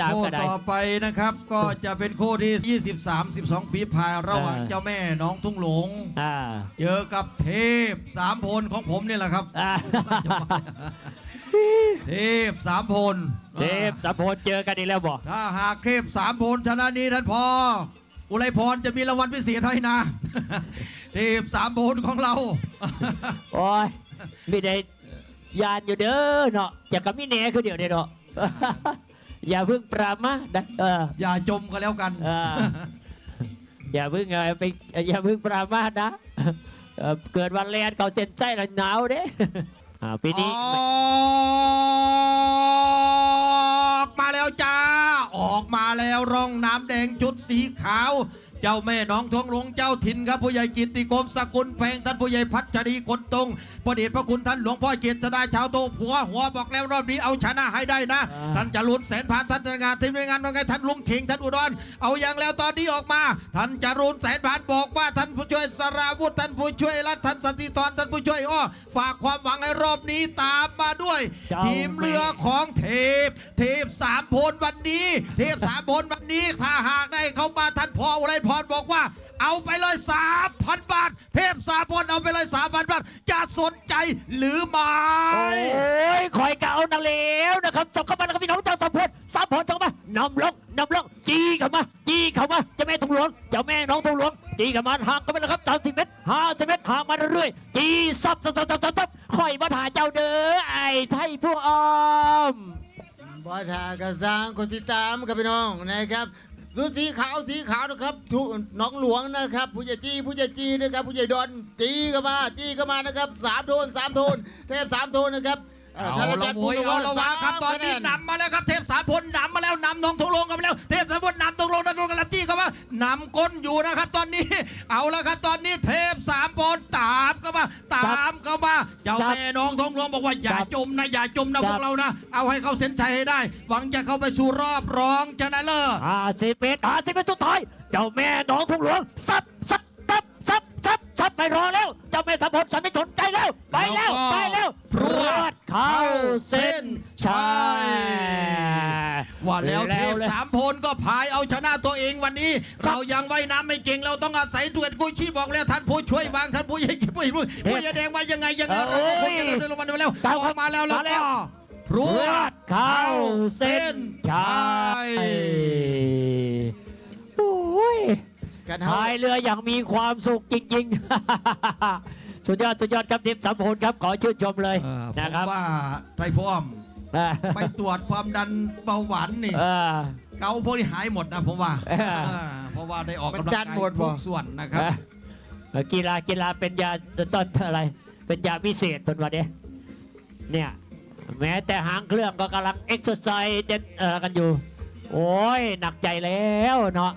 ตามโค้กันได้ ต่อไปนะครับก็จะเป็นโค้ที่ 23 12 ฝีพายระหว่างเออเจ้าแม่น้องทุ่งหลง อ่าเจอกับเทพสามพลของผมนี่แหละครับ อ่าเทพสามพลเทพสัมพลเจอกันอีกแล้วบอกถ้าหากเทพสามพลชนะนี้ท่านพออุไรพรจะมีรางวัลพิเศษให้นะ เทพสามพลของเรา โอ้ยไม่ได้ยานอยู่เด้อเนาะจะกับมิเน่คือเดียวเด้อเนาะ อย่าเพิ่งปรามาสนะเอออย่าจมกันแล้วกัน เอออย่าเพิ่งเออไปอย่าเพิ่งปรามาสนะเอ่อเกิดวันแลนเขาเจนใจแล้วหนาวเด้อ่าปีนี้ ออกมาแล้วจ้า ออกมาแล้วร่องน้ำแดงจุดสีขาว เจ้าแม่น้องทองหลวงเจ้าถิ่นครับผู้ใหญ่กิตติกรมสกุลแพงท่านผู้ใหญ่พัชรีคนตรงประเดชพระคุณท่านหลวงพ่อเกียรติดาชาวโตหัวหัวบอกแล้วรอบนี้เอาชนะให้ได้นะอ่าท่านจะลุ้นแสนผ่านท่านงานทีมงานว่าไงท่านลุงเข่งท่านอุดรเอาอย่างแล้วตอนนี้ออกมา ท่านจะรุนแสนผ่านบอกว่าท่านผู้ช่วยสราวุธท่านผู้ช่วยรัฐท่านสันติธรท่านผู้ช่วยอ้อฝากความหวังให้รอบนี้ตามมาด้วยเจ้าทีมเรือของเทพ เทพสามพลวันนี้ เทพสามพลวันนี้ถ้าหากได้เข้ามาท่านพ่ออุไรพรบอกว่า เอาไปเลยสามพันบาท เทพสามพลเอาไปเลยสามพันบาทจะสนใจหรือไม่โอ้ยคอยกะเอานังเลวนะครับจบเข้ามาแล้วครับพี่น้องเจ้าสามพลสามพลจบเข้ามานำลงนำลงจี้เข้ามาจี้เข้ามาเจ้าแม่ทองหลวงเจ้าแม่น้องทองหลวงจี้เข้ามาห่างกันไปแล้วครับสามสิบเมตรห้าสิบเมตรห่างมาเรื่อยๆจี้ซับซับซับซับซับซับคอยมาถ่ายเจ้าเด้อไอ้ไทยผู้อ้อมบอทากระซังคนติดตามกับพี่น้องนะครับ สุดสีขาวสีขาวนะครับทุน้องหลวงนะครับ ผู้ใหญ่จีผู้ใหญ่จีนะครับ ผู้ใหญ่ดอนจีก็มาจีก็มานะครับสามโทนสามโทนเทพสามโทนนะครับอ่เอาท่นละจรย์โวยบุญเอาละวะสมครับตอนนี้คะแนำมาแล้วครับเทพสามพลนำมาแล้วนำน้องทงลง นำก้นอยู่นะครับตอนนี้ เอาละครับตอนนี้เทพสามพลตามเข้ามาตามเข้ามาเจ้าแม่น้องทงลงบอกว่าอย่าจมนะอย่าจมนะพวกเรานะ เอาให้เขาเส้นชัยให้ได้ หวังจะเข้าไปสู่รอบรองชนะเลิศห้าสิบเมตรห้าสิบเมตรสุดท้ายเจ้าแม่น้องทุ่งหลวงซับซับซับซับซับซับไม่รอแล้วเจ้าแม่สามพลฉันไม่สนใจแล้วไปแล้วไปแล้วพรวดเข้าเส้นชัย ว่าแล้วเทพเลยสามพลก็พายเอาชนะตัวเองวันนี้ เรายังว่ายน้ำไม่เก่งเราต้องอาศัยตัวกู้ชีพบอกแล้วท่านผู้ช่วยวางท่านผู้ใหญ่ผู้ใหญ่ผู้ใหญ่แดงว่ายังไงยังไงเราก็คงจะเดินลงมาไปแล้วเอาเข้ามาแล้วแล้วก็พรพรววดดเข้าเส้นชัยโอ้ยกันเฮาพายเรืออย่างมีความสุขจริง ๆ สุดยอดสุดยอดครับทีมสามพลครับขอชื่นชมเลยเออผนะมครับว่าไทยพ่อม อ่าไปตรวจความดันเบาหวานนี่ อ่า เกาพวกนี้หายหมดนะผมว่าเออ เออเพราะว่าได้ออกกำลังมันจักาดยหมดบ่ ทุกส่วนนะครับ เอ่อกีฬากีฬาเป็นยาต้นอะไร เป็นยาพิเศษเป็นวันนี้เนี่ย แม้แต่หางเครื่องก็กำลังเอ็กซ์ไซส์เด็ดเอ่อกันอยู่ โอ้ย หนักใจแล้วเนาะ